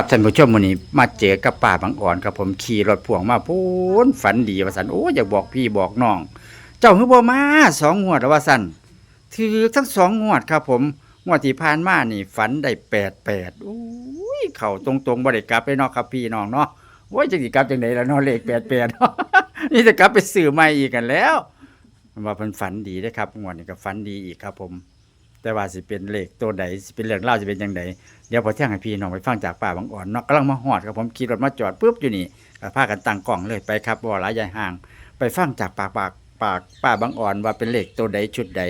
ครับท่านผู้ชมวันนี้มาเจอกับป่าบางอ่อนครับผมขี่รถพ่วงมาพูนฝันดีว่าสันโอ้อยากบอกพี่บอกน้อง เจ้าฮือบ่มาสองงวดแล้วว่าสันถือทั้งสองงวดครับผมงวดที่ผ่านมานี่ ฝันได้แปดแปดอุ้ยเข่าตรงๆบ่ได้กลับไปเนาะครับพี่น้องเนาะโอ้ยจังสิกลับจังไดล่ะเนาะเลขแปดแปดนี่จะกลับไปซื้อใหม่อีกกันแล้วว่าเพิ่นฝันดีเด้ครับงวดนี้ก็ฝันดีอีกครับผม แต่ว่าสิเป็นเลขตัวใดสิเป็นเรื่องเล่าวสิเป็นจังไดเดี๋ยวพอเที่ยงให้พี่น้องไปฟังจากป่าบางอ่อนเนาะกำลังมาหอดครับผมขี่รถมาจอดปุ๊บอยู่นี่ก็พากันตั้งกล้องเลยไปครับบ่หลายใหญ่ห่าง ไปฟังจากปากปากปากป้าบางอ่อนว่าเป็นเลขตัวใดชุดใด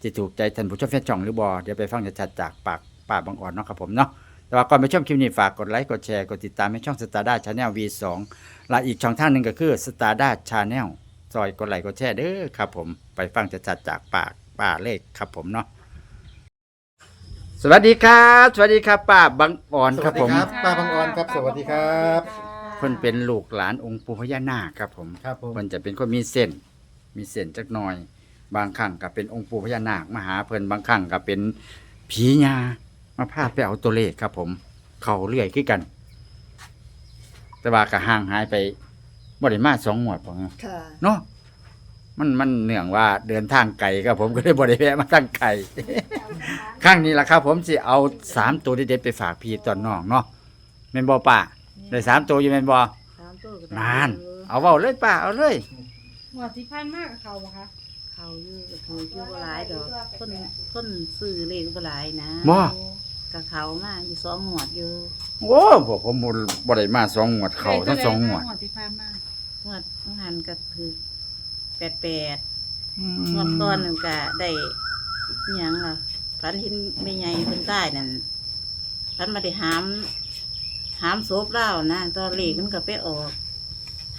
ที่ถูกใจท่านผู้ชมแฟนจ่องหรือบ่เดี๋ยวไปฟังจะชัดๆจากปากป้าบางอ่อนเนาะครับผมเนาะแต่ว่าก่อนไปชมคลิปนี้ฝากกดไลค์กดแชร์กดติดตามให้ช่องสตาร์ด้าชาแนล V2 และอีกช่องทางหนึ่งก็คือสตาร์ด้าชาแนลซอยกดไลค์กดแชร์เด้อครับผมไปฟังจะชัดๆจากปากป้าเลขครับผมเนาะ สวัสดีครับ สวัสดีครับป้าบางอ่อนสครัวับสดีผมครับป้าบางออนครับสวัสดีครับเพิ่นเป็นลูกหลานองค์ปู่พญานาคครับผมครับผม เพิ่นจะเป็นคนมีเส้น มีเส้นจักหน่อย บางครั้งก็เป็นองค์ปู่พญานาคมาหาเพิ่นบางครั้งก็เป็นผีญามาพาไปเอาตัวเลขครับผม เขาเรื่อยคือกัน แต่ว่าก็ห่างหายไปบ่ได้มาสองหมวดบ่เนาะค่ะ เนาะมันมันเนื่องว่าเดินทางไกลครับผมก็เลยบ่ได้แวะมาทางไกล ครั้งนี้ล่ะครับ ผมสิเอาสามตัวเด็ดๆไปฝากพี่ตอนน้องเนาะแม่นบ่ป้าได้สามตัวอยู่แม่นบ่สามตัวก็ได้นาน เอาเว้าเลยป้าเอาเลยหมวดที่พันมากกับเขาปะคะเขาอยู่ก็ถืออยู่บ่หลายดอกคนคนซื้อเลขบ่หลายนะบ่กับเขามาอยู่สองหมวดอยู่โอ้บอกผมบ่บ่ได้มาสองหมวดเขาทั้งสองหมวดหมวดที่พันมากหมวดต้องหันก็คือแปดแปดหมวดก้อนนึงก็ได้อิหยังล่ะ พันเห็นแม่ใหญ่เพิ่นใต้นั่นพันมาได้หาม หามศพเล่านะตอนเลขมันก็ไปออก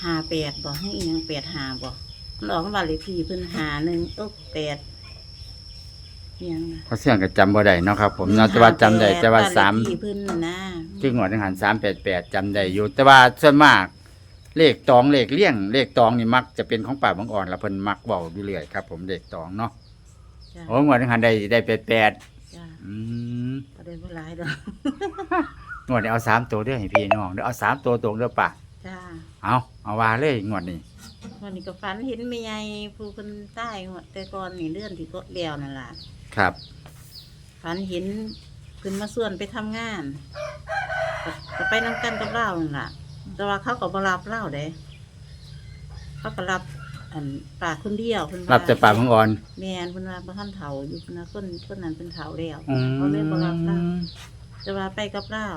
หาแปดบอกให้อีหยังแปดหาบอกมันออกมาบ้านเลขที่เพิ่นหาหนึ่งตกแปดอิหยังล่ะเพราะเสียงก็จำบ่ได้เนาะครับ ผมเนาะแต่ว่าจำได้แต่ว่าสาม บ้นเลขที่เพิ่นน่ะนะจึงหวดทางหัน388จำได้อยู่ แต่ว่าส่วนมาก เลขตองเลขเลี่ยง เลขตองนี่มักจะเป็นของป่าบางอ่อนแล้วเพิ่นมักเว้าอยู่เรื่อยครับ ผมเลขตองเนาะ จ้ะโอ้งวดทางหันได้ได้88จ้ะอืมก็ได้บ่หลายดอกงวดนี้เอาสามตัวเด้อให้พี่น้องเด้อเอาสามตัวตรงเด้อป่าจ้าเอาเอาว่าเลยงวดนี้ วันนี้ก็ฝันเห็นแม่ใหญ่ผู้เพิ่นใต้หมดแต่ก่อนนี่เลื่อนที่ก็เลี้ยวนั่นล่ะครับ ฝันเห็นเพิ่นมาส่วนไปทำงานก็ก็ไปนํกันกับเรานั่นล่ะ แต่ว่าเขาก็บ่รับเราเด้เขาก็รับ อันป่าคนเดียวเพิ่นว่ารับแต่ป่าบางอ่อน แม่นเพิ่นว่าบ่ทันเฒ่าอยู่เพิ่นว่าคนคนนั้นเป็นเฒ่าแล้วอืม เขาเลยบ่รับเราแต่ว่าไปกับเรา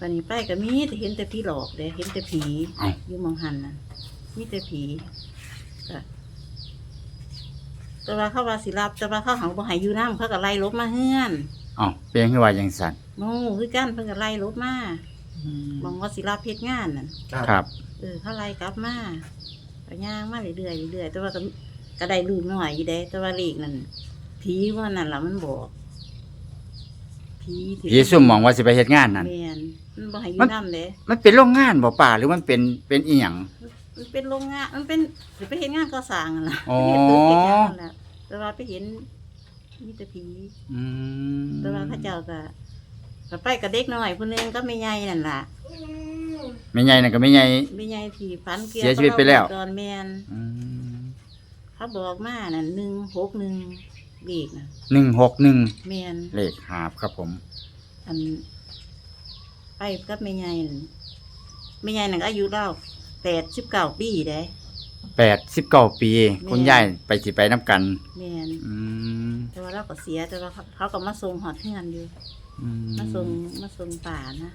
บัดนี้ไปก็มีแต่เห็นแต่ผีหลอกเด้เห็นแต่ผีเอ้าอยู่หมองหันน่ะมีแต่ผีก็แต่ว่าเขาว่าสิรับ แต่ว่าเขาหังบ่ให้อยู่น้ำเขาก็ไล่ลบมาเฮือนเอ้าเป็นคือว่าจังซั่นโง่คือกันเพิ่นก็ไล่ลบมาบองว่าสิรับเฮ็ดงานนั่น ครับ เออเขาไล่กลับมา ก็ย่างมาเรื่อยๆเรื่อยๆแต่ว่าก็ก็ได้ลูกหน่อยอยู่เด้ แต่ว่าเลขนั่นผีว่านั่นล่ะมันบอกผีที่ผีซุ่มมองว่าสิไปเฮ็ดงานนั่น แม่นมันบ่ให้อมัยู่นน้ำเด้มันเป็นโรงงานบ่ป่าหรือมันเป็นเป็นอีหยัง มันเป็นโรงงานมันเป็นหรือไปเห็นงานก่อสร้างอะนะอ๋อ ไปเห็นตึกเห็นงานนั่นแหละแต่ว่าไปเห็นมีแต่ผี อืมแต่ว่าเข้าเจ้าก็ก็ไปกับเด็กน้อยผู้หนึงก็ไม่ใหญ่นั่นล่ะ ไม่ใหญ่นั่นก็ไม่ใหญ่ ไม่ใหญ่ที่ฟันเกียเสียชีวิตไปแล้ว ตอนแมนอืมเขาบอกมาน่ะหนึ่งหกหนึ่งเลขนะหนึ่งหกหนึ่งแมนเลขหาบครับผม อัน ไปกับไม่ใหญ่นั่นไม่ใหญ่นั่นก็อายุเราแปดสิบเก้าปีได้แปดสิบเก้าปีแม่คุณยายไปสิไปน้ำกัน แมนอืมแต่ว่าเราก็เสียแต่ว่าเขาเขาก็มาส่งหอดเฮือนอยู่ อืมมาส่งมาส่งป่านะ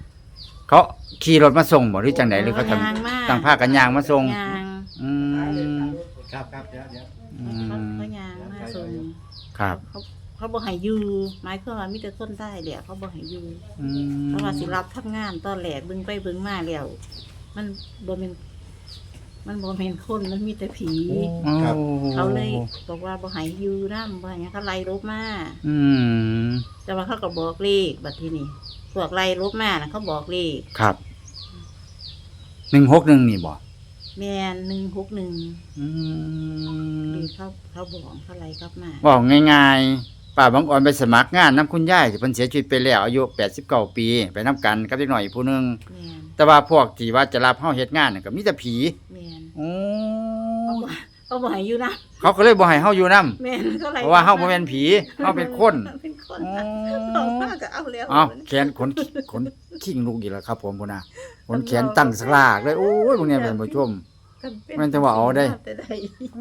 เขาขี่รถมาส่งบ่หรือจังไหนหรือเขาทยางมาำตั้งผ้ากันยางมาส่งยางอืมครับครับเดี๋ยวเดี๋ยวอืเขามเขายางมาส่งครับ เขาเขาบอกให้อยู่หมายความว่ามีแต่คนได้แหละเขาบอกให้อยู่อืมเพราะว่าสิรับทำงานตอนแหลกเบึงไปเบึงมาแล้วมันบ่เป็นมันบ่เป็นคนมันมีแต่ผี ครับ เขาเลยบอกว่าบ่ให้อยู่นำบ่ให้หยังเขาไล่ลบมา อืมแต่ว่าเขาก็บอกเลขบัดทีนี้พ วกไล่ลบมานะเขาบอกเลขครับหนึ่งหกหนึ่งนี่บ่แม่นหนึ่งหกหนึ่งอืมเลขเขาเขาบอกเขาไล่กลับมาบอกง่ายป้าบางอ่อนไปสมัครงานน้ำคุณยายที่เพิ่นเสียชีวิตไปแล้วอายุ89ปี ไปนํกันกับเด็กน้อยอีกผู้หนึงแม่นแต่ว่าพวกที่ว่าจะรับเฮาเฮ็ดงานน่ะก็มีแต่ผีแม่นโอ้ เขาบ่ ให้อยู่นะเขาก็เลยบ่ให้เฮาอยู่นํแม่นเขาไล่เพราะว่าเฮาบ่แม่นผีเฮาเป็นคนเป็นคนอ๋อออกมาก็เอาแล้วเอ้าแขนขนขนขิงลูกอีกแล้วครับผมพุ่นน่ะขนแขนตั้งสลากเลยโอ้ยพวกเนี้ท่านผู้ชม ก็เป็แม่นแต่ว่าเอาได้ แต่ได้เอ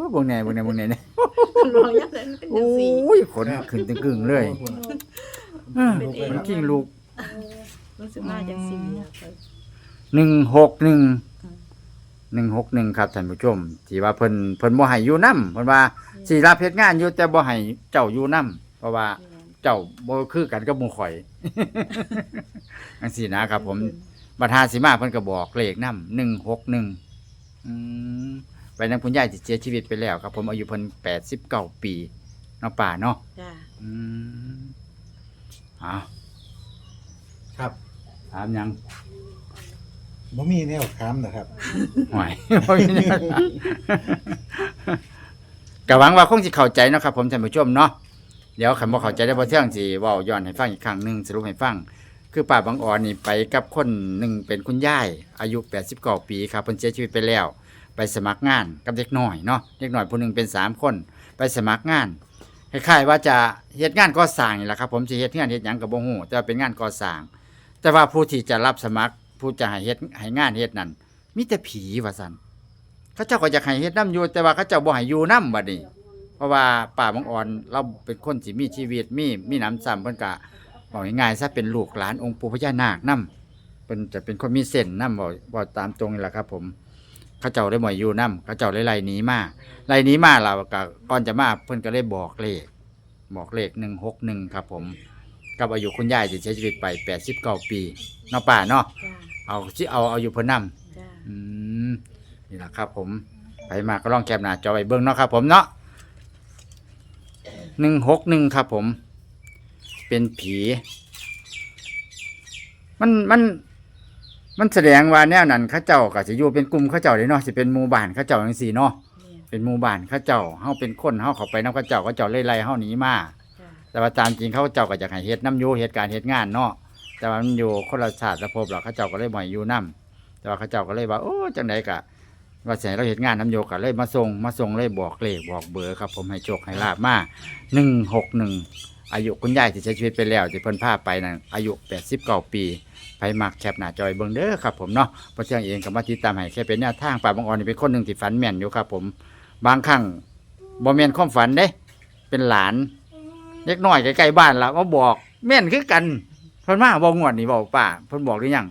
อพวกเนี้พวกเนี้พวกเนี้เนี่ยมันรองอย่างนั้นเป็นโอจังซี่้ยขนขึ้นตึงกึ่งเลยเออเป็นเองขนขิงลูก รู้สึกว่าจังซี่อะค่ะ หนึ่งหกหนึ่งอืมหนึ่งหกหนึ่งครับท่านผู้ชมที่ว่าเพิ่นเพิ่นบ่ให้อยู่นํเพิ่นว่าสิรับเฮ็ดงานอยู่แต่บ่ให้เจ้าอยู่นํเพราะว่าเจ้าบ่คือกันกับหมู่ข่อย จังซี่นะครับ ผมบัดหาสิมาเพิ่นก็บอกเลขนำ161อืมไปนำคุณยายที่เสียชีวิตไปแล้วครับ ผมอายุเพิ่น89ปีเนาะป่าเนาะจ้าอืมอ้าวครับถามหยัง บ่มีแนวค้ำนะครับห่วยบ่มีแนวก็หวังว่าคงสิเข้าใจเนาะครับ ผมท่านผู้ชมเนาะเดี๋ยวคันบ่เข้าใจได้บ่เที่ยงสิเว้าย้อนให้ฟังอีกครั้งหนึงสรุปให้ฟัง คือป้าบางอ่อนนี่ไปกับคนหนึ่งเป็นคุณยายอายุ89ปีครับเพิ่นเสียชีวิตไปแล้ว ไปสมัครงานกับเด็กน้อยเนาะเด็กน้อยผู้หนึงเป็น3คน ไปสมัครงานคล้ายๆว่าจะเฮ็ดงานก่อสร้างนี่แหละครับ ผมสิเฮ็ดงานเฮ็ดหยังก็บ่ฮู้แต่ว่าเป็นงานก่อสร้าง แต่ว่าผู้ที่จะรับสมัคร ผู้จะให้เฮ็ดให้งานเฮ็ดนั่นมีแต่ผีว่าซั่นเขาเจ้าก็อยากให้เฮ็ดนํอยู่แต่ว่าเขาเจ้าบ่ให้อยู่นํบัดนี้ เพราะว่าป่าบางอ่อนเราเป็นคนที่มีชีวิตมีมีน้ำซ้ำเพิ่นก็บอกง่ายๆซะเป็นลูกหลานองค์ปู่พญานาคนํเพิ่นจะเป็นคนมีเส้นนํบ่บ่ตามตรงนี่แหละครับ ผมเขาเจ้าได้บ่ให้อยู่นํเขาเจ้าเลยไล่หนีมาไล่หนีมาเราก็ก่อนจะมาเพิ่นก็เลยบอกเลขบอกเลข161ครับผม กับอายุคุณยายที่เสียชีวิตไป89ปีเนาะป่าเนาะจ้าเอาสิเอาเอาอยู่เพิ่นนํจ้า อืมนี่แหละครับผมไปมาก็ลองแคปหน้าจอไว้เบิ่งเนาะครับผมเนาะหนึ่งหกหนึ่งครับผม เป็นผี มันมันมันแสดงว่าแนวนั้นเข้าเจ้าก็จะอยู่เป็นกลุ่มเข้าเจ้าเลยเนาะสิเป็นหมู่บ้านเข้าเจ้าจังซี่เนาะแม่นเป็นหมู่บ้านเข้าเจ้าเฮาเป็นคนเฮาเข้าไปนำเข้าเจ้าเข้าเจ้าเลยไล่เฮาหนีมาจ้า แต่ว่าตามจริงเขาเจ้าก็อยากให้เฮ็ดน้ำยูเหตุการณ์เหตุงานเนาะแต่ว่ามันอยู่คนละชาติละภพหรอกเขาเจ้าก็เลยบ่ให้อยู่น้ำแต่ว่าเขาเจ้าก็เลยว่าโอ้จังไดกะว่าสิให้เราเหตุงานน้ำโยกก็เลยมาส่งมาส่งเลยบอกเลขบอกเบอร์ครับ ผมให้โชคให้ลาบมาหนึ่งหกหนึ่งอายุคุณยายที่เสีชีวิตไปแล้วที่เพิ่นพาไปนั่นอายุแปดสิบเก้าปีไปมักแคปหน้าจอยเบิ่งเด้อครับผมเนาะเพราะเที่ยงเองก็มาติดตามให้แค่เป็นแนวทางป่าบางอ่อนนี่เป็นคนหนึ่งที่ฝันแม่นอยู่ครับผมบางครั้งบ่แม่นความฝันเด้ เป็นหลาน เล็กน้อยใกล้ๆบ้านละมาบอก แม่นคือกันเพิ่นมาบอกงวดนี่บอกป้าเพิ่นบอกหรือยัง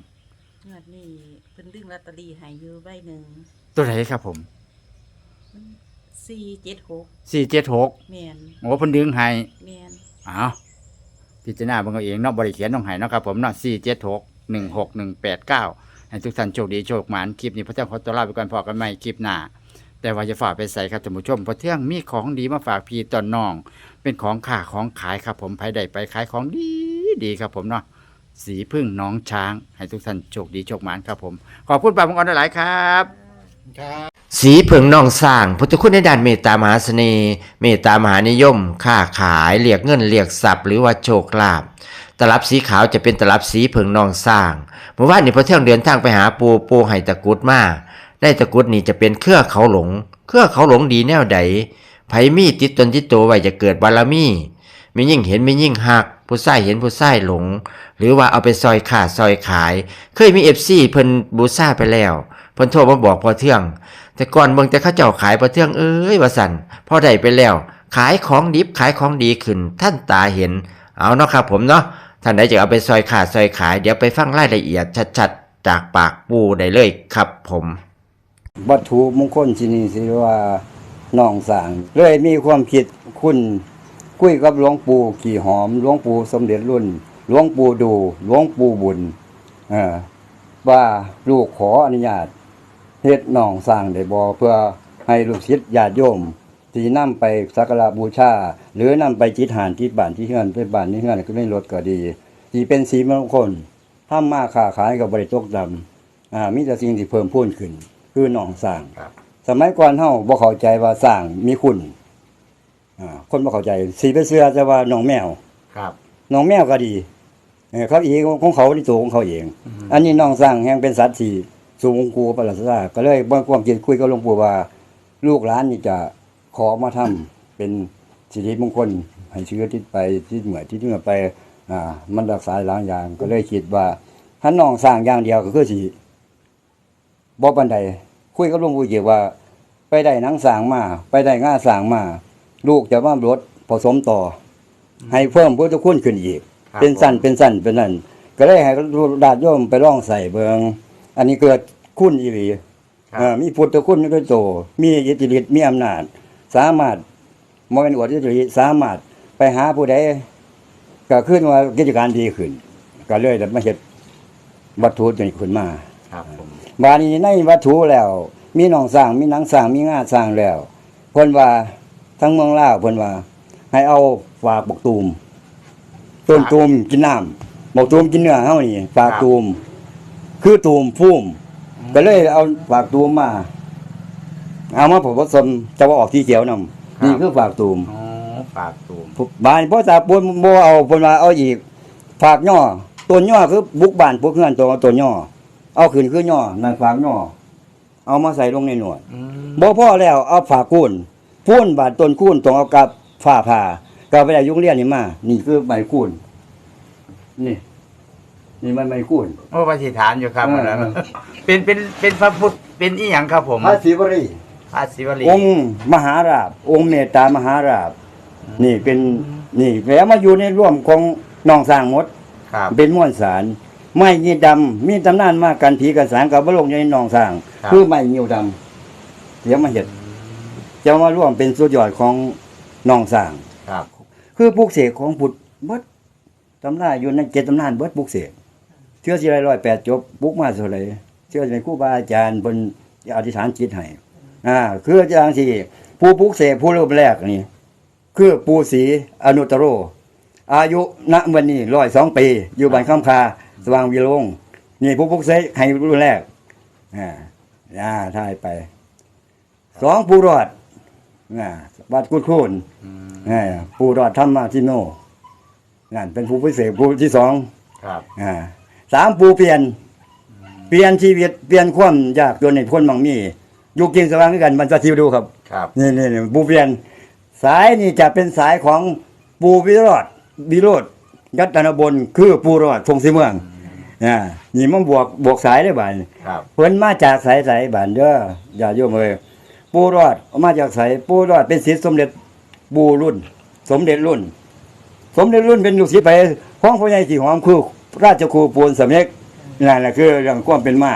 งวดนี้เพิ่นดึงลอตเตอรี่ให้อยู่ใบหนึ่งตัวไหนครับผมสี่เจ็ดหกสี่เจ็ดหกแม่นโอ้เพิ่นดึงให้แม่นอ้าวพิจารณาเบิ่งเอาเองเนาะบริเขียนต้องให้เนาะครับผมเนาะสี่เจ็ดหกหนึ่งหกหนึ่งแปดเก้าให้ทุกท่านโชคดีโชคหมานคลิปนี้พระเจ้าขอตัวลาไปก่อนพอกันใหม่คลิปหน้า แต่ว่าจะฝากไปใส่ครับท่านผู้ชมเพราะเที่ยงมีของดีมาฝากพี่ตอนน้อง เป็นของข่าของขายครับผมภายใดไปขายของดีดีครับผมเนาะสีพึ่งน้องช้าง ให้ทุกท่านโชคดีโชคหมานครับผม ขอบคุณป้าบังออนหลายๆครับ ครับสีเผิงน้องสร้างพุทธคุณในด้านเมตตามหาเสน่ห์เมตตามหานิยม ค้าขายเรียกเงินเรียกทรัพย์หรือว่าโชคลาภตลับสีขาวจะเป็นตลับสีเผิงน้องสร้างเมื่อวานนี้พอเที่ยงเดินทางไปหาปูปูไห้ตะกุดมา ได้ตะกุดนี่จะเป็นเครือเขาหลง เครือเขาหลงดีแนวใดไผมีติดตนติดตัวไว้จะเกิดบารมีมียิ่งเห็นมียิ่งหัก ผู้ใส่เห็นผู้ใส่หลง หรือว่าเอาไปซอยขาดซอยขาย เคยมีเอฟซีเพิ่นบูซาไปแล้วเพิ่นโทรมาบอกพอเที่ยงแต่ก่อนเบิ่งแต่เขาเจ้าขายประเทืองเอ้ยว่าสันพอได้ไปแล้ว ขายของดิบขายของดีขึ้น ท่านตาเห็น เอาเนาะครับผมเนาะท่านใดจะเอาไปซอยขาดซอยขาย เดี๋ยวไปฟังรายละเอียดชัดๆ จากปากปูได้เลยครับผม วัตถุมงคลที่นี่สิว่าน้องสางเลยมีความคิดคุณคุยกับหลวงปู่ขี่หอมหลวงปู่สมเด็จรุ่นหลวงปู่ดูหลวงปู่บุญว่าลูกขออนุญาตเฮ็ดน้องสร้างได้บ่เพื่อให้ลูกศิษย์ญาติโยมที่นำไปสักการะบูชา หรือนำไปจิตหานที่บ้านที่เฮือนไปบ้านที่เฮือนก็ได้รถก็ดีที่เป็นสีมงคลทำมาค้าขายกับบริตกดำอ่ามีแต่สิ่งที่เพิ่มพูนขึ้น คือหนองสร้างสมัยก่อนเฮาบ่เข้าใจว่าสร้างมีคุณอ่าคนบ่เข้าใจสีไปเสื้อแต่ว่าน้องแมวครับน้องแมวก็ดีเออเขาเองของเขาในตัวของเขาเอง อันนี้น้องสร้างแห่งเป็นสัตว์ที่สูงกูประหลาดซาก็เลยบ่ความคิดคุยกับหลวงปู่ว่า ลูกหลานนี่จะขอมาทำเป็นสิริมงคลให้เชื้อที่ไปที่เหมือที่เหมือไป อ่า มันรักษาหลายอย่างก็เลยคิดว่าถ้าน้องสร้างอย่างเดียวก็คือสิบ่ปานใด คุยกับหลวงปู่เกี่ยวว่า ไปได้หนังสร้างมา ไปได้ง่าสร้างมา ลูกจะมาลดผสมต่ออให้เพิ่มพุทธคุณขึ้นอีก ครับเป็นสั้นผมเป็นสั้นเป็นนั่นก็เลยให้ดาดโยมไปลองใส่เบิงอันนี้เกิดคุณอีหลีครับ เออมีพุทธคุณด้วยโต มีอิทธิฤทธิ์มีอำนาจ สามารถมองเป็นอวดอิทธิฤทธิ์สามารถไปหาผู้ใดก็ขึ้นว่ากิจการดีขึ้น ก็เลยได้มาเฮ็ดวัตถุตัวนี้ขึ้นมา ครับผม บาดนี้ในวัตถุแล้ว มีหนองสร้างมีหนังสร้างมีงาสร้างแล้วเพิ่นว่าทั้งเมืองลาวเพิ่นว่า ให้เอาฝากบกตูมต้นตูมกินน้ำบกตูมกินเนื้อเฮานี่ฝากตูม คือตูมพุ่มก็เลยเอาฝากตูมมา เอามาผสมจะว่าออกที่เขียวนำนี่คือฝากตูมอ๋อฝากตูมบ้านพ่อตาปนบ่เอาเพิ่นว่าเอาอีกฝากย่อต้นย่อคือบุกบ้านพวกเฮือนตัวต้นย่อ เอาขึ้นคือย่อนั่นฝากย่อเอามาใส่ลงในหนวดอืมบ่พอแล้วเอาฝากคูนพูนบาดต้นคูนต้องเอากับฝ้าผ่าก็ไปได้ยุงเรียนนี่มา นี่คือใบคูนนี่ นี่มันใบคูนโอ้ปฏิฐานอยู่ครับเอออันนั้นเป็นเป็นเป็นพระพุทธเป็นอีหยังครับผมพระศิวรีพระศิวลี องค์มหาราบ องค์เมตตามหาราบ นี่เป็นนี่แล้วมาอยู่ในร่วมของน้องสร้างหมด ครับ เป็นม้วนสาร ไม้ยีดำมีตำนานมากันผีกันสารกับบลงในหนองสร้าง ครับ คือไม้ยิวดำเดี๋ยวมาเห็ดจะมาร่วมเป็นสุดยอดของหนองสร้าง ครับ คือปลูกเสกของพุทธเบิดตำราอยู่ในเจ็ดตำนานเบิดปลูกเสกเชื่อสิไรร้อยแปดจบปลูกมาเท่าไหรเชื่อเป็นครูบาอาจารย์บนอธิษฐานจิตให้อ่าคืออาจารย์ที่ผู้ปลูกเสกผู้เริ่มแรกนี่ คือปูศรีอนุตตโร อายุณวันนี้ร้อยสองปี อยู่บ้านข้ามคา สว่างวิโรงนี่ผู้ปลุกเสกให้รุ่นแรกอ่าอ่าทายไปสองปูรอดอ่าวัดกุดคูนอืมอ่าปูรอดธรรมาทิโนนั่นเป็นผู้พิเศษผู้ที่สองครับอ่าสามปูเปลี่ยน เปลี่ยนชีวิตเปลี่ยนความยากจนในคนบางมีอยู่กินสว่างด้วยกันมันจะทิวดูครับครับนี่นี่นี่ปูเปลี่ยน สายนี่จะเป็นสายของปูวิโรธวิโรธยัตนบนคือปูรอดทงสีเมืองอ่านี่มันบวกบวกสายได้บ่านครับเพิ่นมาจากสายสายบ้านเด้ออย่าโยมเอ้ยปูรอดมาจากสายปูรอดเป็นศิษย์สมเด็จปูรุ่น สมเด็จรุ่น สมเด็จรุ่นเป็นลูกศิษย์ไปของพ่อใหญ่สีหอมคือราชครูปูนสำเร็จนั่นแหละคือเรื่องความเป็นมา